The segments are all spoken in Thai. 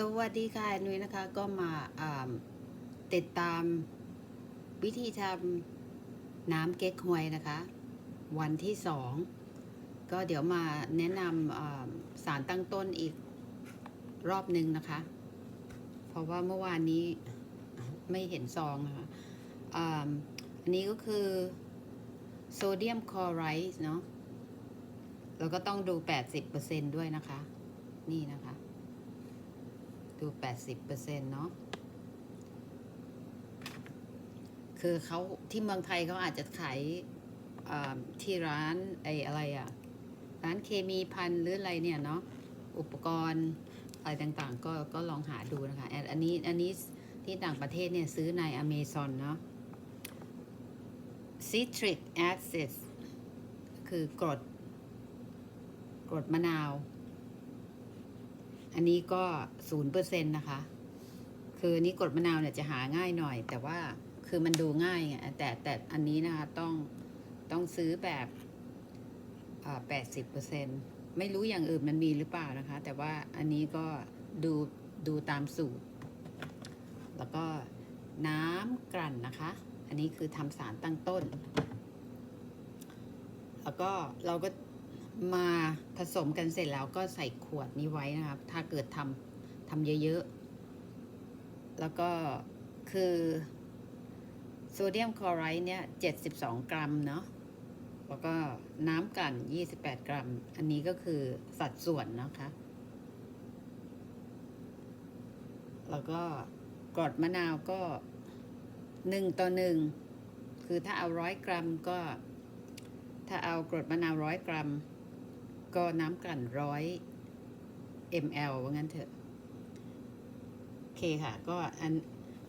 สวัสดีค่ะนุ้ยนะคะก็มาติดตามวิธีทำน้ำเก๊กฮวยนะคะ วันที่สองก็เดี๋ยวมาแนะนำสารตั้งต้นอีกรอบหนึ่งนะคะ เพราะว่าเมื่อวานนี้ไม่เห็นซองนะคะอันนี้ก็คือโซเดียมคลอไรด์เนาะแล้วก็ต้องดู 80%ด้วยนะคะ นี่นะคะ ดู 80%เซ็นเนาะคือเขาที่เมืองไทยเขาอาจจะขายที่ร้านไอ้อะไรอะร้านเคมีพันหรืออะไรเนี่ยเนาะอุปกรณ์อะไรต่างๆ ก็ก็ลองหาดูนะคะ อันอันนี้อันนี้ที่ต่างประเทศเนี่ย ซื้อในอเมซอนเนาะ citric acid คือกรด กรดมะนาว อันนี้ก็ศูนย์เปอร์เซ็นต์นะคะ คือนี้กรดมะนาวเนี่ยจะหาง่ายหน่อย แต่ว่าคือมันดูง่ายไงแต่แต่อันนี้นะคะต้องต้องซื้อแบบแปดสิบเปอร์เซ็นต์ไม่รู้อย่างอื่นมันมีหรือเปล่านะคะ แต่ว่าอันนี้ก็ดูดูตามสูตร แล้วก็น้ำกลั่นนะคะ อันนี้คือทำสารตั้งต้น แล้วก็เราก็ มาผสมกันเสร็จแล้วก็ใส่ขวดนี้ไว้นะครับ ถ้าเกิดทำทำเยอะๆ แล้วก็คือโซเดียมคลอไรด์เนี่ย 72 กรัมเนาะ แล้วก็น้ำกลั่น 28 กรัม อันนี้ก็คือสัดส่วนนะคะ แล้วก็กรดมะนาวก็ 1 ต่อ 1 คือถ้าเอาร้อยกรัมก็ ถ้าเอากรดมะนาวร้อยกรัม ก็น้ำกลั่นร้อย ml ว่างั้นเถอะ โอเคค่ะ ก็อัน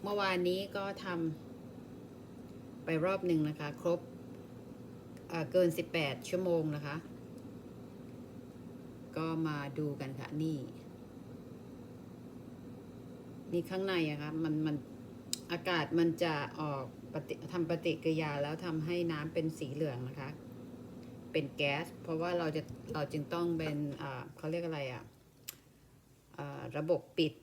เมื่อวานนี้ก็ทำไปรอบหนึ่งนะคะ ครบเกิน 18 ชั่วโมงนะคะ ก็มาดูกันค่ะ นี่ นี่ข้างในอะคะมันมันอากาศมันจะออกทำปฏิกิริยาแล้วทำให้น้ำเป็นสีเหลืองนะคะ เป็นแก๊ส เพราะว่าเราจะเราจึงต้องเป็นเขาเรียกอะไรอะอ่าระบบปิด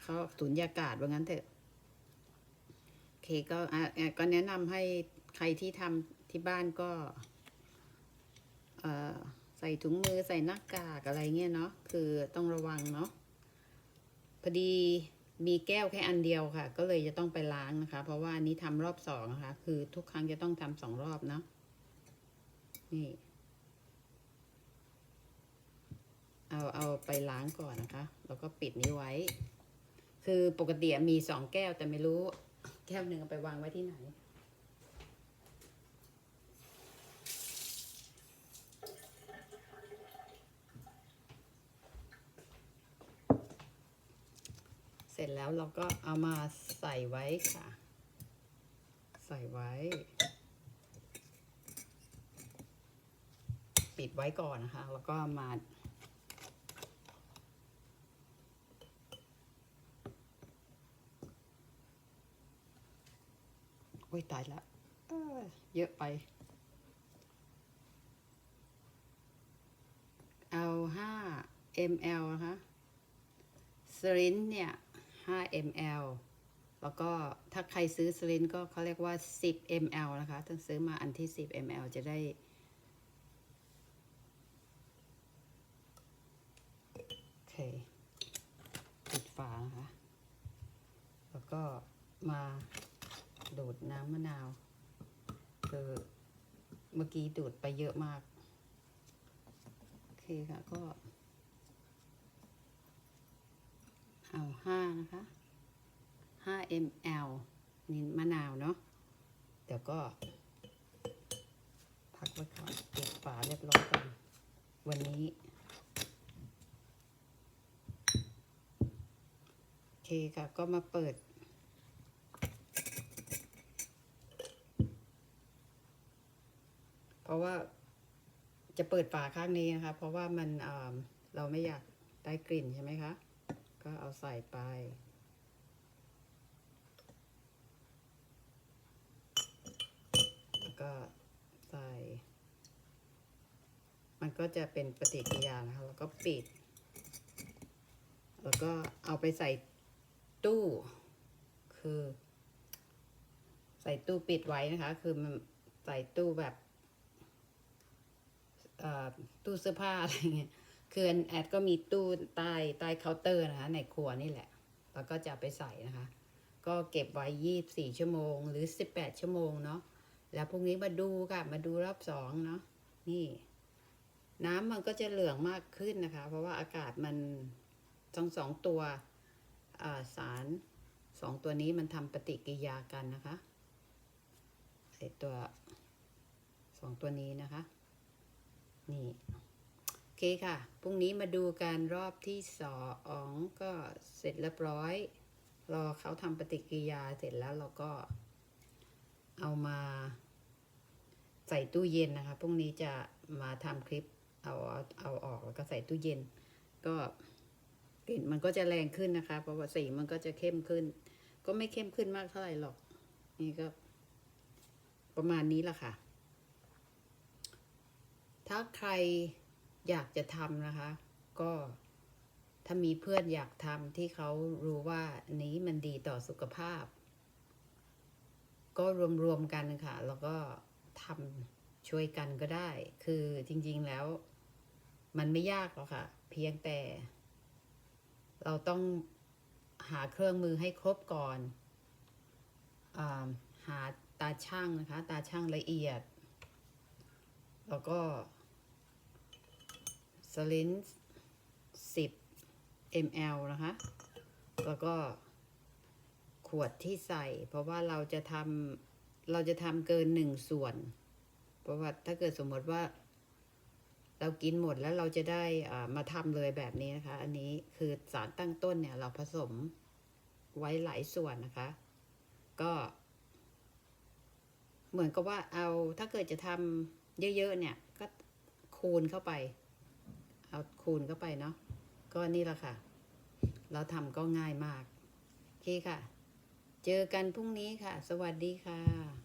เขาสุญญากาศว่างั้นเถอะโอเคก็อะอะก็แนะนำให้ใครที่ทำที่บ้านก็ใส่ถุงมือใส่หน้ากากอะไรเงี้ยเนาะคือต้องระวังเนาะพอดีมีแก้วแค่อันเดียวค่ะ ก็เลยจะต้องไปล้างนะคะ เพราะว่าอันนี้ทำรอบสองนะคะ คือทุกครั้งจะต้องทำสองรอบเนาะ นี่ เอาเอาไปล้างก่อนนะคะ แล้วก็ปิดนี้ไว้ คือปกติมีสองแก้วแต่ไม่รู้ แก้วหนึ่งเอาไปวางไว้ที่ไหนเสร็จแล้วเราก็เอามาใส่ไว้ค่ะ ใส่ไว้ ปิดไว้ก่อนนะคะ แล้วก็มาโอ้ยตายละเอ้อเยอะไป เอาห้า ml นะคะสลินเนี่ยห้า ml แล้วก็ถ้าใครซื้อสลินก็เขาเรียกว่า 10 ml นะคะ ต้องซื้อมาอันที่ 10 ml จะได้ โอเค ปิดฝานะคะ แล้ว ก็มาดูดน้ำมะนาวคือเมื่อกี้ดูดไปเยอะมาก โอเคค่ะก็ เอาห้านะคะห้า ml นี่มะนาวเนาะเดี๋ยวก็พักไว้ก่อนปิดฝาเรียบร้อยก่อนวันนี้ โอเคค่ะ ก็มาเปิด เพราะว่าจะเปิดฝาข้างนี้นะคะ เพราะว่ามันเเราไม่อยากได้กลิ่นใช่ไหมคะ ก็เอาใส่ไป แล้วก็ใส่ มันก็จะเป็นปฏิกิริยานะคะ แล้วก็ปิด แล้วก็เอาไปใส่ตู้ คือ ใส่ตู้ปิดไว้นะคะ คือมันใส่ตู้แบบ ตู้เสื้อผ้าอะไรเงี้ยคือแอดก็มีตู้ใต้ใต้เคาน์เตอร์นะคะในครัวนี่แหละ แล้วก็จะไปใส่นะคะ ก็เก็บไว้ยี่บสี่ชั่วโมง หรือสิบแปดชั่วโมงเนาะแล้วพรุ่งนี้มาดูค่ะมาดูรอบสองเนาะนี่น้ำมันก็จะเหลืองมากขึ้นนะคะ เพราะว่าอากาศมันทั้งสองตัวาสารสองตัวนี้มันทำปฏิกิริยากันนะคะไอตัวสองตัวนี้นะคะ นี่โอเคค่ะ พรุ่งนี้มาดูการรอบที่สองก็เสร็จเรียบร้อย รอเขาทำปฏิกิริยาเสร็จแล้วเราก็เอามาใส่ตู้เย็นนะคะพรุ่งนี้จะมาทำคลิปเอาเอาเอาออกแล้วก็ใส่ตู้เย็น ก็กลิ่นมันก็จะแรงขึ้นนะคะ เพราะว่าสีมันก็จะเข้มขึ้น ก็ไม่เข้มขึ้นมากเท่าไหร่หรอก นี่ก็ประมาณนี้แหละค่ะ ถ้าใครอยากจะทำนะคะ ก็ถ้ามีเพื่อนอยากทำที่เขารู้ว่าอันนี้มันดีต่อสุขภาพ ก็รวมๆกันค่ะ แล้วก็ทำช่วยกันก็ได้ คือจริงๆแล้ว มันไม่ยากหรอกค่ะ เพียงแต่ เราต้องหาเครื่องมือให้ครบก่อนอหาตาช่างนะคะ ตาช่างละเอียด แล้วก็ สลิน10 ml นะคะ แล้วก็ขวดที่ใส่ เพราะว่าเราจะทำเราจะทำเกินหนึ่งส่วน เพราะว่าถ้าเกิดสมมติว่า เรากินหมดแล้วเราจะได้มาทำเลยแบบนี้นะคะ อันนี้คือสารตั้งต้นเนี่ย เราผสมไว้หลายส่วนนะคะ ก็ เหมือนกับว่าเอาถ้าเกิดจะทำเยอะๆเนี่ย ก็คูณเข้าไป เอาคูณเข้าไปเนาะก็นี่แหละค่ะ เราทำก็ง่ายมาก โอเคค่ะ เจอกันพรุ่งนี้ค่ะ สวัสดีค่ะ